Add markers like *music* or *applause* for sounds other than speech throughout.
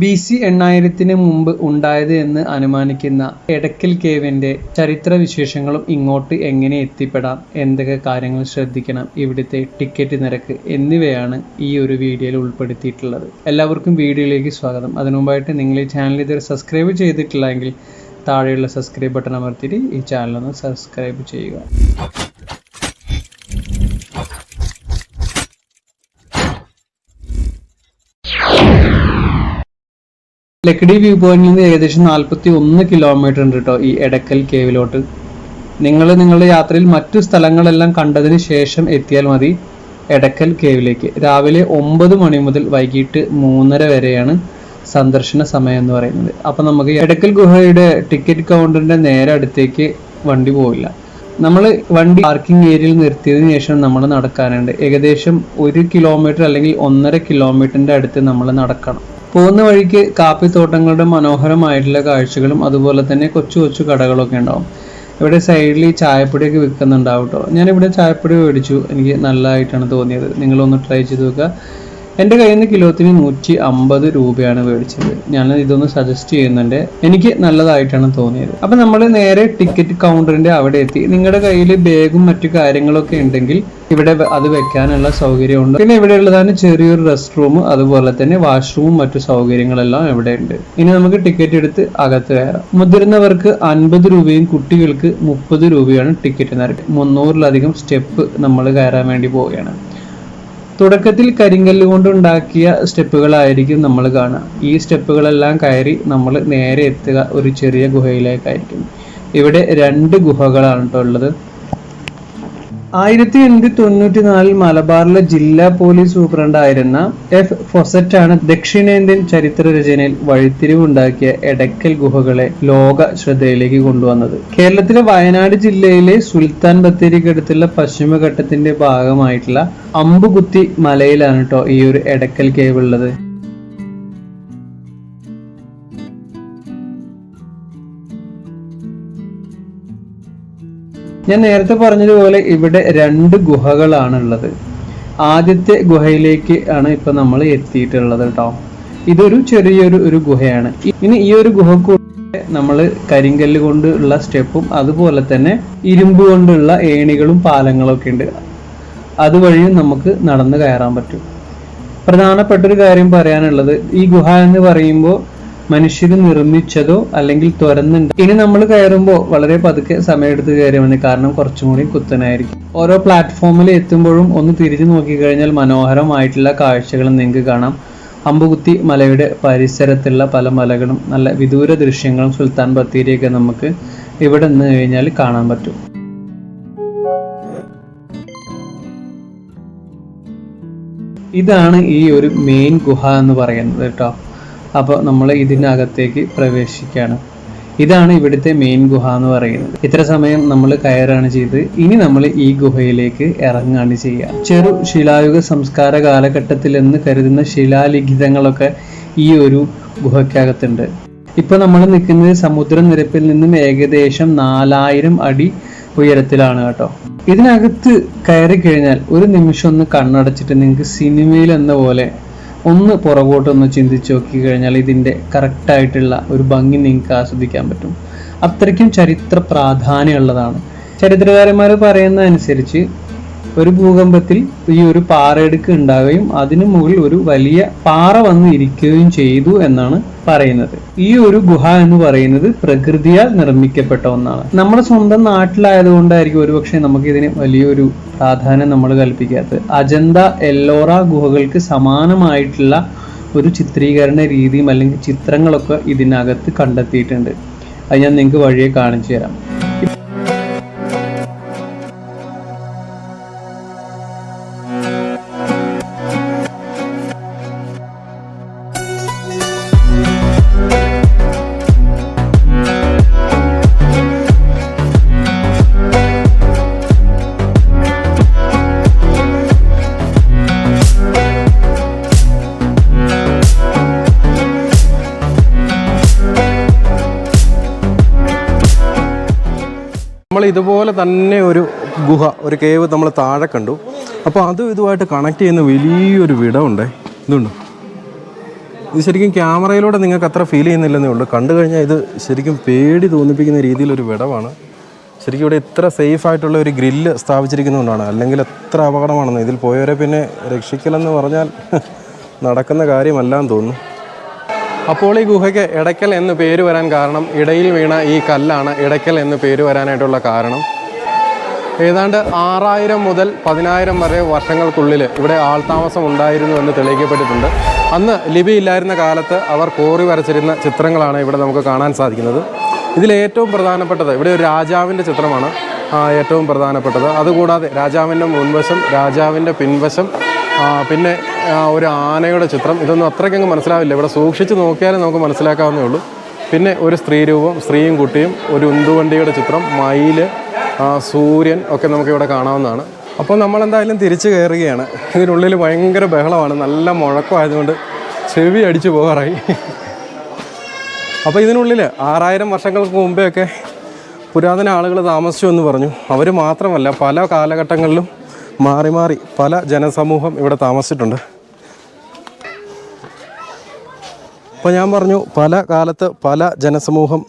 B C എണ്ണായിരത്തിന് മുമ്പ് ഉണ്ടായത് എന്ന് അനുമാനിക്കുന്ന എടക്കൽ കേവിന്റെ ചരിത്ര വിശേഷങ്ങളും ഇങ്ങോട്ട് എങ്ങനെ എത്തിപ്പെടാം? എന്തൊക്കെ കാര്യങ്ങൾ ശ്രദ്ധിക്കണം? ഇവിടുത്തെ ടിക്കറ്റ് നിരക്ക് എന്നിവയാണ് ഈ ഒരു വീഡിയോയിൽ ഉൾപ്പെടുത്തിയിട്ടുള്ളത്. എല്ലാവർക്കും വീഡിയോയിലേക്ക് സ്വാഗതം. അതിനു മുമ്പായിട്ട് നിങ്ങൾ ഈ ചാനൽ ഇതുവരെ സബ്സ്ക്രൈബ് ചെയ്തിട്ടില്ലെങ്കിൽ താഴെയുള്ള സബ്സ്ക്രൈബ് ബട്ടൺ അമർത്തിയിട്ട് ഈ ചാനലൊന്ന് സബ്സ്ക്രൈബ് ചെയ്യുക. ലക്കിടി വ്യൂ പോയിന്റിൽ നിന്ന് ഏകദേശം നാൽപ്പത്തി ഒന്ന് കിലോമീറ്റർ ഉണ്ട് കേട്ടോ ഈ എടക്കൽ കേവിലോട്ട് നിങ്ങൾ നിങ്ങളുടെ യാത്രയിൽ മറ്റു സ്ഥലങ്ങളെല്ലാം കണ്ടതിന് ശേഷം എത്തിയാൽ മതി എടക്കൽ കേവിലേക്ക് രാവിലെ ഒമ്പത് മണി മുതൽ വൈകിട്ട് മൂന്നര വരെയാണ് സന്ദർശന സമയം എന്ന് പറയുന്നത്. അപ്പം നമുക്ക് എടക്കൽ ഗുഹയുടെ ടിക്കറ്റ് കൗണ്ടറിന്റെ നേരെ അടുത്തേക്ക് വണ്ടി പോവില്ല. നമ്മൾ വണ്ടി പാർക്കിംഗ് ഏരിയയിൽ നിർത്തിയതിനു ശേഷം നമ്മൾ നടക്കാനുണ്ട്. ഏകദേശം ഒരു കിലോമീറ്റർ അല്ലെങ്കിൽ ഒന്നര കിലോമീറ്ററിന്റെ അടുത്ത് നമ്മൾ നടക്കണം. പോകുന്ന വഴിക്ക് കാപ്പിത്തോട്ടങ്ങളുടെ മനോഹരമായിട്ടുള്ള കാഴ്ചകളും അതുപോലെ തന്നെ കൊച്ചു കൊച്ചു കടകളൊക്കെ ഉണ്ടാവും. ഇവിടെ സൈഡിൽ ഈ ചായപ്പൊടിയൊക്കെ വിൽക്കുന്നുണ്ടാവും കേട്ടോ ഞാനിവിടെ ചായപ്പൊടി മേടിച്ചു. എനിക്ക് നല്ലതായിട്ടാണ് തോന്നിയത്. നിങ്ങളൊന്ന് ട്രൈ ചെയ്ത് നോക്കുക. എന്റെ കയ്യിൽ നിന്ന് കിലോത്തിന് നൂറ്റി അമ്പത് രൂപയാണ് മേടിച്ചത്. ഞാൻ ഇതൊന്ന് സജസ്റ്റ് ചെയ്യുന്നുണ്ട്. എനിക്ക് നല്ലതായിട്ടാണ് തോന്നിയത്. അപ്പം നമ്മൾ നേരെ ടിക്കറ്റ് കൗണ്ടറിന്റെ അവിടെ എത്തി. നിങ്ങളുടെ കയ്യിൽ ബാഗും മറ്റു കാര്യങ്ങളൊക്കെ ഉണ്ടെങ്കിൽ ഇവിടെ അത് വെക്കാനുള്ള സൗകര്യമുണ്ട്. പിന്നെ ഇവിടെ ഉള്ളതാണ് ചെറിയൊരു റെസ്റ്റ് റൂം അതുപോലെ തന്നെ വാഷ്റൂമും മറ്റു സൗകര്യങ്ങളെല്ലാം ഇവിടെ ഉണ്ട്. ഇനി നമുക്ക് ടിക്കറ്റ് എടുത്ത് അകത്ത് കയറാം. മുതിർന്നവർക്ക് അൻപത് രൂപയും കുട്ടികൾക്ക് മുപ്പത് രൂപയാണ് ടിക്കറ്റ് നിരക്ക് മുന്നൂറിലധികം സ്റ്റെപ്പ് നമ്മൾ കയറാൻ വേണ്ടി പോവുകയാണ്. തുടക്കത്തിൽ കരിങ്കല്ല് കൊണ്ടുണ്ടാക്കിയ സ്റ്റെപ്പുകളായിരിക്കും നമ്മൾ കാണുക. ഈ സ്റ്റെപ്പുകളെല്ലാം കയറി നമ്മൾ നേരെ എത്തുക ഒരു ചെറിയ ഗുഹയിലേക്കായിരിക്കും. ഇവിടെ രണ്ട് ഗുഹകളാണ് കേട്ടോ ഉള്ളത്. ആയിരത്തി എണ്ണൂറ്റി തൊണ്ണൂറ്റി നാലിൽ മലബാറിലെ ജില്ലാ പോലീസ് സൂപ്രണ്ടായിരുന്ന എഫ് ഫൊസറ്റ് ആണ് ദക്ഷിണേന്ത്യൻ ചരിത്ര രചനയിൽ വഴിത്തിരിവുണ്ടാക്കിയ എടക്കൽ ഗുഹകളെ ലോക ശ്രദ്ധയിലേക്ക് കൊണ്ടുവന്നത്. കേരളത്തിലെ വയനാട് ജില്ലയിലെ സുൽത്താൻ ബത്തേരിക്കടുത്തുള്ള പശ്ചിമഘട്ടത്തിന്റെ ഭാഗമായിട്ടുള്ള അമ്പുകുത്തി മലയിലാണ് കേട്ടോ ഈ ഒരു എടക്കൽ കേവ് ഉള്ളത്. ഞാൻ നേരത്തെ പറഞ്ഞതുപോലെ ഇവിടെ രണ്ട് ഗുഹകളാണ് ഉള്ളത് ആദ്യത്തെ ഗുഹയിലേക്ക് ആണ് ഇപ്പൊ നമ്മൾ എത്തിയിട്ടുള്ളത് കേട്ടോ ഇതൊരു ചെറിയൊരു ഒരു ഗുഹയാണ്. ഇനി ഈ ഒരു ഗുഹക്കൂടെ നമ്മൾ കരിങ്കല്ല് കൊണ്ട് ഉള്ള സ്റ്റെപ്പും അതുപോലെ തന്നെ ഇരുമ്പ് കൊണ്ടുള്ള ഏണികളും പാലങ്ങളും ഒക്കെ ഉണ്ട്. അതുവഴിയും നമുക്ക് നടന്ന് കയറാൻ പറ്റും. പ്രധാനപ്പെട്ട ഒരു കാര്യം പറയാനുള്ളത് ഈ ഗുഹ എന്ന് പറയുമ്പോൾ മനുഷ്യർ നിർമ്മിച്ചതോ അല്ലെങ്കിൽ തുറന്നുണ്ട് ഇനി നമ്മൾ കയറുമ്പോൾ വളരെ പതുക്കെ സമയമെടുത്ത് കയറിയാണ് കാരണം കുറച്ചും കൂടി കുത്തനായിരിക്കും. ഓരോ പ്ലാറ്റ്ഫോമിൽ എത്തുമ്പോഴും ഒന്ന് തിരിഞ്ഞു നോക്കിക്കഴിഞ്ഞാൽ മനോഹരമായിട്ടുള്ള കാഴ്ചകൾ നിങ്ങൾക്ക് കാണാം. അമ്പുകുത്തി മലയുടെ പരിസരത്തുള്ള പല മലകളും നല്ല വിദൂര ദൃശ്യങ്ങളും സുൽത്താൻ ബത്തേരിയൊക്കെ നമുക്ക് ഇവിടെ നിന്ന് കഴിഞ്ഞാൽ കാണാൻ പറ്റും. ഇതാണ് ഈ ഒരു മെയിൻ ഗുഹ എന്ന് പറയുന്നത് കേട്ടോ. അപ്പോൾ നമ്മൾ ഇതിനകത്തേക്ക് പ്രവേശിക്കുകയാണ് ഇതാണ് ഇവിടുത്തെ മെയിൻ ഗുഹ എന്ന് പറയുന്നത്. ഇത്ര സമയം നമ്മൾ കയറാണ് ചെയ്ത്. ഇനി നമ്മൾ ഈ ഗുഹയിലേക്ക് ഇറങ്ങാണ് ചെയ്യുക. ചെറു ശിലായുഗ സംസ്കാര കാലഘട്ടത്തിൽ എന്ന് കരുതുന്ന ശിലാലിഖിതങ്ങളൊക്കെ ഈ ഒരു ഗുഹയ്ക്കകത്തുണ്ട്. ഇപ്പൊ നമ്മൾ നിൽക്കുന്നത് സമുദ്രനിരപ്പിൽ നിന്നും ഏകദേശം നാലായിരം അടി ഉയരത്തിലാണ് കേട്ടോ. ഇതിനകത്ത് കയറി കഴിഞ്ഞാൽ ഒരു നിമിഷം ഒന്ന് കണ്ണടച്ചിട്ട് നിങ്ങൾക്ക് സിനിമയിൽ എന്ന പോലെ ഒന്ന് പുറകോട്ടൊന്ന് ചിന്തിച്ച് നോക്കി കഴിഞ്ഞാൽ ഇതിന്റെ കറക്റ്റായിട്ടുള്ള ഒരു ഭംഗി നിങ്ങൾക്ക് ആസ്വദിക്കാൻ പറ്റും. അത്രയ്ക്കും ചരിത്ര പ്രാധാന്യമുള്ളതാണ്. ചരിത്രകാരന്മാർ പറയുന്ന അനുസരിച്ച് ഒരു ഭൂകമ്പത്തിൽ ഈ ഒരു പാറയിടുക്ക് ഉണ്ടാവുകയും അതിനു മുകളിൽ ഒരു വലിയ പാറ വന്ന് ഇരിക്കുകയും ചെയ്തു എന്നാണ് പറയുന്നത്. ഈ ഒരു ഗുഹ എന്ന് പറയുന്നത് പ്രകൃതിയാൽ നിർമ്മിക്കപ്പെട്ട ഒന്നാണ്. നമ്മുടെ സ്വന്തം നാട്ടിലായതുകൊണ്ടായിരിക്കും ഒരുപക്ഷെ നമുക്ക് ഇതിന് വലിയൊരു പ്രാധാന്യം നമ്മൾ കൽപ്പിക്കാത്തത്. അജന്ത എല്ലോറ ഗുഹകൾക്ക് സമാനമായിട്ടുള്ള ഒരു ചിത്രീകരണ രീതിയും അല്ലെങ്കിൽ ചിത്രങ്ങളൊക്കെ ഇതിനകത്ത് കണ്ടെത്തിയിട്ടുണ്ട്. അത് ഞാൻ നിങ്ങൾക്ക് വഴിയെ കാണിച്ചു തരാം. ഇതുപോലെ തന്നെ ഒരു ഗുഹ ഒരു കേവ് നമ്മൾ താഴെ കണ്ടു. അപ്പോൾ അതും ഇതുമായിട്ട് കണക്ട് ചെയ്യുന്ന വലിയൊരു വിടമുണ്ടേ ഇതുണ്ട്. ഇത് ശരിക്കും ക്യാമറയിലൂടെ നിങ്ങൾക്ക് അത്ര ഫീൽ ചെയ്യുന്നില്ലെന്നേ ഉള്ളൂ. കണ്ടു കഴിഞ്ഞാൽ ഇത് ശരിക്കും പേടി തോന്നിപ്പിക്കുന്ന രീതിയിലൊരു വിടവാണ്. ശരിക്കും ഇവിടെ ഇത്ര സേഫ് ആയിട്ടുള്ള ഒരു ഗ്രില്ല് സ്ഥാപിച്ചിരിക്കുന്നതുകൊണ്ടാണ്. അല്ലെങ്കിൽ എത്ര അപകടമാണെന്ന്. ഇതിൽ പോയവരെ പിന്നെ രക്ഷിക്കലെന്ന് പറഞ്ഞാൽ *laughs* നടക്കുന്ന കാര്യമല്ലാന്ന് തോന്നുന്നു. അപ്പോൾ ഈ ഗുഹയ്ക്ക് ഇടയ്ക്കൽ എന്ന് പേര് വരാൻ കാരണം ഇടയിൽ വീണ ഈ കല്ലാണ് ഇടയ്ക്കൽ എന്ന് പേര് വരാനായിട്ടുള്ള കാരണം. ഏതാണ്ട് ആറായിരം മുതൽ പതിനായിരം വരെ വർഷങ്ങൾക്കുള്ളിൽ ഇവിടെ ആൾതാമസം ഉണ്ടായിരുന്നു എന്ന് തെളിയിക്കപ്പെട്ടിട്ടുണ്ട്. അന്ന് ലിപി ഇല്ലായിരുന്ന കാലത്ത് അവർ കോറി വരച്ചിരുന്ന ചിത്രങ്ങളാണ് ഇവിടെ നമുക്ക് കാണാൻ സാധിക്കുന്നത്. ഇതിലേറ്റവും പ്രധാനപ്പെട്ടത് ഇവിടെ ഒരു രാജാവിന്റെ ചിത്രമാണ് ഏറ്റവും പ്രധാനപ്പെട്ടത്. അതുകൂടാതെ രാജാവിന്റെ മുൻവശം രാജാവിന്റെ പിൻവശം പിന്നെ ഒരു ആനയുടെ ചിത്രം. ഇതൊന്നും അത്രയ്ക്കങ്ങ് മനസ്സിലാവില്ല. ഇവിടെ സൂക്ഷിച്ച് നോക്കിയാലേ നമുക്ക് മനസ്സിലാക്കാവുന്നേ ഉള്ളൂ. പിന്നെ ഒരു സ്ത്രീ രൂപം സ്ത്രീയും കുട്ടിയും ഒരു ഉന്തുവണ്ടിയുടെ ചിത്രം മയിൽ സൂര്യൻ ഒക്കെ നമുക്ക് ഇവിടെ കാണാവുന്നതാണ്. അപ്പോൾ നമ്മളെന്തായാലും തിരിച്ചു കയറുകയാണ്. ഇതിനുള്ളിൽ ഭയങ്കര ബഹളമാണ്. നല്ല മുഴക്കമായതുകൊണ്ട് ചെവി അടിച്ചു പോകാറായി. അപ്പോൾ ഇതിനുള്ളിൽ ആറായിരം വർഷങ്ങൾക്ക് മുമ്പേ ഒക്കെ പുരാതന ആളുകൾ താമസിച്ചു എന്ന് പറഞ്ഞു. അവർ മാത്രമല്ല പല കാലഘട്ടങ്ങളിലും മാറി മാറി പല ജനസമൂഹം ഇവിടെ താമസിച്ചിട്ടുണ്ട്. അപ്പോൾ ഞാൻ പറഞ്ഞു പല കാലത്ത് പല ജനസമൂഹം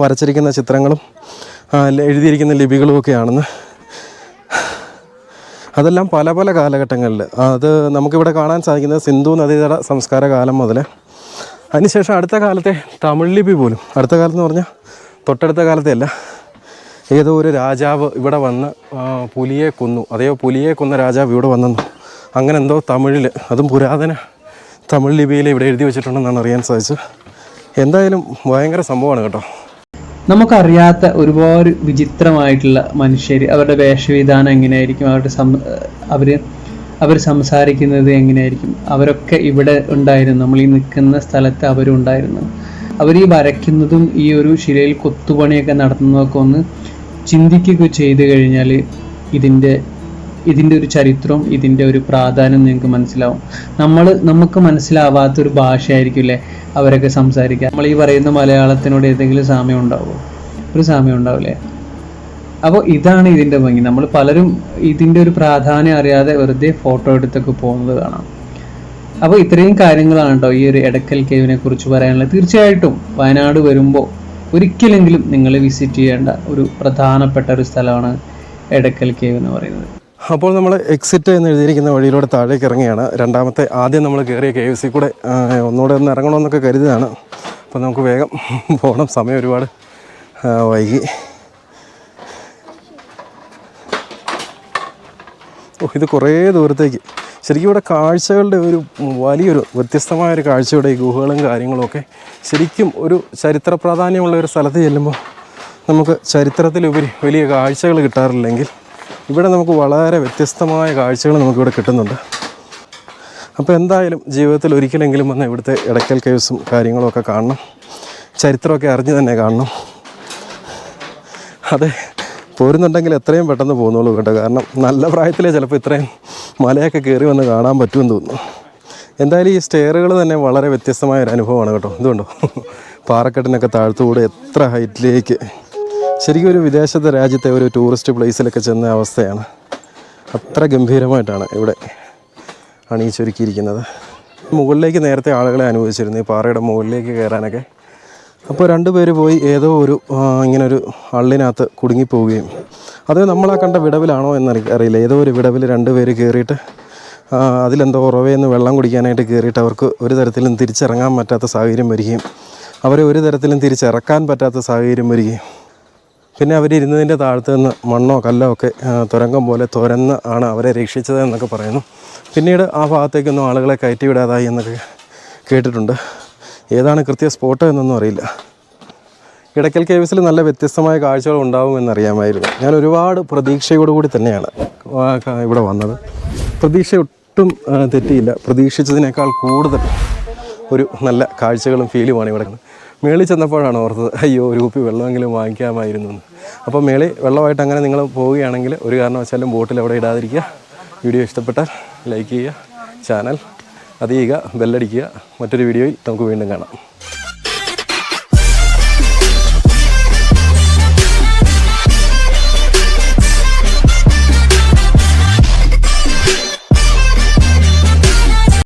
വരച്ചിരിക്കുന്ന ചിത്രങ്ങളും എഴുതിയിരിക്കുന്ന ലിപികളും ഒക്കെയാണെന്ന് അതെല്ലാം പല പല കാലഘട്ടങ്ങളിൽ. അത് നമുക്കിവിടെ കാണാൻ സാധിക്കുന്നത് സിന്ധു നദീതട സംസ്കാര കാലം മുതൽ അതിനുശേഷം അടുത്ത കാലത്തെ തമിഴ് ലിപി പോലും. അടുത്ത കാലത്ത് എന്ന് പറഞ്ഞാൽ തൊട്ടടുത്ത കാലത്തെ അല്ല. ഏതോ ഒരു രാജാവ് ഇവിടെ വന്ന് പുലിയെ കൊന്നു. അതേ പുലിയെ കൊന്ന രാജാവ് ഇവിടെ വന്നെന്നു? അങ്ങനെ എന്തോ തമിഴിൽ അതും പുരാതന തമിഴ് ലിപിയിൽ ഇവിടെ എഴുതി വെച്ചിട്ടുണ്ടെന്നാണ് അറിയാൻ സാധിച്ചത്. എന്തായാലും ഭയങ്കര സംഭവമാണ് കേട്ടോ. നമുക്കറിയാത്ത ഒരുപാട് വിചിത്രമായിട്ടുള്ള മനുഷ്യർ അവരുടെ വേഷവിധാനം എങ്ങനെയായിരിക്കും അവരുടെ സം അവർ അവർ സംസാരിക്കുന്നത് എങ്ങനെയായിരിക്കും അവരൊക്കെ ഇവിടെ ഉണ്ടായിരുന്നു. നമ്മൾ ഈ നിൽക്കുന്ന സ്ഥലത്ത് അവരുണ്ടായിരുന്നു. അവർ ഈ വരയ്ക്കുന്നതും ഈ ഒരു ശിലയിൽ കൊത്തുപണിയൊക്കെ നടത്തുന്നതൊക്കെ ഒന്ന് ചിന്തിക്കുക ചെയ്തു കഴിഞ്ഞാൽ ഇതിന്റെ ഇതിന്റെ ഒരു ചരിത്രവും ഇതിന്റെ ഒരു പ്രാധാന്യം നിങ്ങൾക്ക് മനസ്സിലാവും. നമ്മൾ നമുക്ക് മനസ്സിലാവാത്തൊരു ഭാഷയായിരിക്കും അല്ലേ അവരൊക്കെ സംസാരിക്കുക. നമ്മൾ ഈ പറയുന്ന മലയാളത്തിനോട് ഏതെങ്കിലും സാമ്യം ഉണ്ടാവുമോ ഒരു സാമ്യം ഉണ്ടാവില്ലേ? അപ്പോൾ ഇതാണ് ഇതിന്റെ ഭംഗി. നമ്മൾ പലരും ഇതിന്റെ ഒരു പ്രാധാന്യം അറിയാതെ വെറുതെ ഫോട്ടോ എടുത്തൊക്കെ പോകുന്നത് കാണാം. അപ്പോൾ ഇത്രയും കാര്യങ്ങളാണ് കേട്ടോ ഈ ഒരു എടക്കൽ കേവിനെ കുറിച്ച് പറയാനുള്ളത്. തീർച്ചയായിട്ടും വയനാട് വരുമ്പോൾ ഒരിക്കലെങ്കിലും നിങ്ങൾ വിസിറ്റ് ചെയ്യേണ്ട ഒരു പ്രധാനപ്പെട്ട ഒരു സ്ഥലമാണ് എടക്കൽ കേവ് എന്ന് പറയുന്നത്. അപ്പോൾ നമ്മൾ എക്സിറ്റ് എന്ന് എഴുതിയിരിക്കുന്ന വഴിയിലൂടെ താഴേക്ക് ഇറങ്ങിയാണ് രണ്ടാമത്തെ ആദ്യം നമ്മൾ കയറിയ കെ എഫ് സി കൂടെ ഒന്നുകൂടെ ഒന്ന് ഇറങ്ങണമെന്നൊക്കെ കരുതിയാണ് അപ്പോൾ നമുക്ക് വേഗം പോകണം സമയം ഒരുപാട് വൈകി. ഓ ഇത് കുറേ ദൂരത്തേക്ക്. ശരിക്കും ഇവിടെ കാഴ്ചകളുടെ ഒരു വലിയൊരു വ്യത്യസ്തമായ ഒരു കാഴ്ചയുടെ ഈ ഗുഹകളും കാര്യങ്ങളുമൊക്കെ ശരിക്കും ഒരു ചരിത്ര പ്രാധാന്യമുള്ള ഒരു സ്ഥലത്ത് ചെല്ലുമ്പോൾ നമുക്ക് ചരിത്രത്തിലുപരി വലിയ കാഴ്ചകൾ കിട്ടാറില്ലെങ്കിൽ ഇവിടെ നമുക്ക് വളരെ വ്യത്യസ്തമായ കാഴ്ചകൾ നമുക്കിവിടെ കിട്ടുന്നുണ്ട്. അപ്പോൾ എന്തായാലും ജീവിതത്തിൽ ഒരിക്കലെങ്കിലും വന്ന് ഇവിടുത്തെ ഇടയ്ക്കൽ കേസും കാര്യങ്ങളൊക്കെ കാണണം. ചരിത്രമൊക്കെ അറിഞ്ഞ് തന്നെ കാണണം. അതെ പോരുന്നുണ്ടെങ്കിൽ എത്രയും പെട്ടെന്ന് പോകുന്നുള്ളൂ കേട്ടോ. കാരണം നല്ല പ്രായത്തിലേ ചിലപ്പോൾ ഇത്രയും മലയൊക്കെ കയറി വന്ന് കാണാൻ പറ്റുമെന്ന് തോന്നുന്നു. എന്തായാലും ഈ സ്റ്റെയറുകൾ തന്നെ വളരെ വ്യത്യസ്തമായ ഒരു അനുഭവമാണ് കേട്ടോ. ഇതുകൊണ്ടോ പാറക്കെട്ടിനൊക്കെ താഴ്ത്തുകൂടെ എത്ര ഹൈറ്റിലേക്ക്. ശരിക്കും ഒരു വിദേശത്തെ രാജ്യത്തെ ഒരു ടൂറിസ്റ്റ് പ്ലേസിലൊക്കെ ചെന്ന അവസ്ഥയാണ്. അത്ര ഗംഭീരമായിട്ടാണ് ഇവിടെ അണിയിച്ചൊരുക്കിയിരിക്കുന്നത്. മുകളിലേക്ക് നേരത്തെ ആളുകളെ അനുവദിച്ചിരുന്നു. ഈ പാറയുടെ മുകളിലേക്ക് കയറാനൊക്കെ. അപ്പോൾ രണ്ട് പേര് പോയി ഏതോ ഒരു ഇങ്ങനൊരു അള്ളിനകത്ത് കുടുങ്ങിപ്പോവുകയും. അത് നമ്മളാ കണ്ട വിടവിലാണോ എന്ന് അറിയില്ല. ഏതോ ഒരു വിടവിൽ രണ്ട് പേര് കയറിയിട്ട് അതിലെന്തോ ഉറവേന്ന് വെള്ളം കുടിക്കാനായിട്ട് കയറിയിട്ട് അവർക്ക് ഒരു തരത്തിലും തിരിച്ചിറങ്ങാൻ പറ്റാത്ത സാഹചര്യം വരികയും അവരെ ഒരു തരത്തിലും തിരിച്ചിറക്കാൻ പറ്റാത്ത സാഹചര്യം വരികയും. പിന്നെ അവരിരുന്നതിന്റെ താഴത്ത് നിന്ന് മണ്ണോ കല്ലോ ഒക്കെ തുരങ്കം പോലെ തുരന്ന് ആണ് അവരെ രക്ഷിച്ചത് എന്നൊക്കെ പറയുന്നു. പിന്നീട് ആ ഭാഗത്തേക്കൊന്നും ആളുകളെ കയറ്റി വിടാതായി എന്നൊക്കെ കേട്ടിട്ടുണ്ട്. ഏതാണ് കൃത്യ സ്പോട്ട് എന്നൊന്നും അറിയില്ല. ഇടയ്ക്കൽ കേവ്സിൽ നല്ല വ്യത്യസ്തമായ കാഴ്ചകൾ ഉണ്ടാവുമെന്നറിയാമായിരുന്നു. ഞാൻ ഒരുപാട് പ്രതീക്ഷയോടുകൂടി തന്നെയാണ് ഇവിടെ വന്നത്. പ്രതീക്ഷ ഒട്ടും തെറ്റിയില്ല. പ്രതീക്ഷിച്ചതിനേക്കാൾ കൂടുതൽ ഒരു നല്ല കാഴ്ചകളും ഫീലുമാണ് ഇവിടെ. മേളിൽ ചെന്നപ്പോഴാണ് ഓർത്തത് അയ്യോ ഒരു കുപ്പി വെള്ളമെങ്കിലും വാങ്ങിക്കാമായിരുന്നു എന്ന്. അപ്പോൾ മേളി വെള്ളമായിട്ട് അങ്ങനെ നിങ്ങൾ പോവുകയാണെങ്കിൽ ഒരു കാരണവശാലും ബോട്ടിൽ അവിടെ ഇടാതിരിക്കുക. വീഡിയോ ഇഷ്ടപ്പെട്ടാൽ ലൈക്ക് ചെയ്യുക ചാനൽ അത് ചെയ്യുക ബെല്ലടിക്കുക മറ്റൊരു വീഡിയോയിൽ നമുക്ക് വീണ്ടും കാണാം.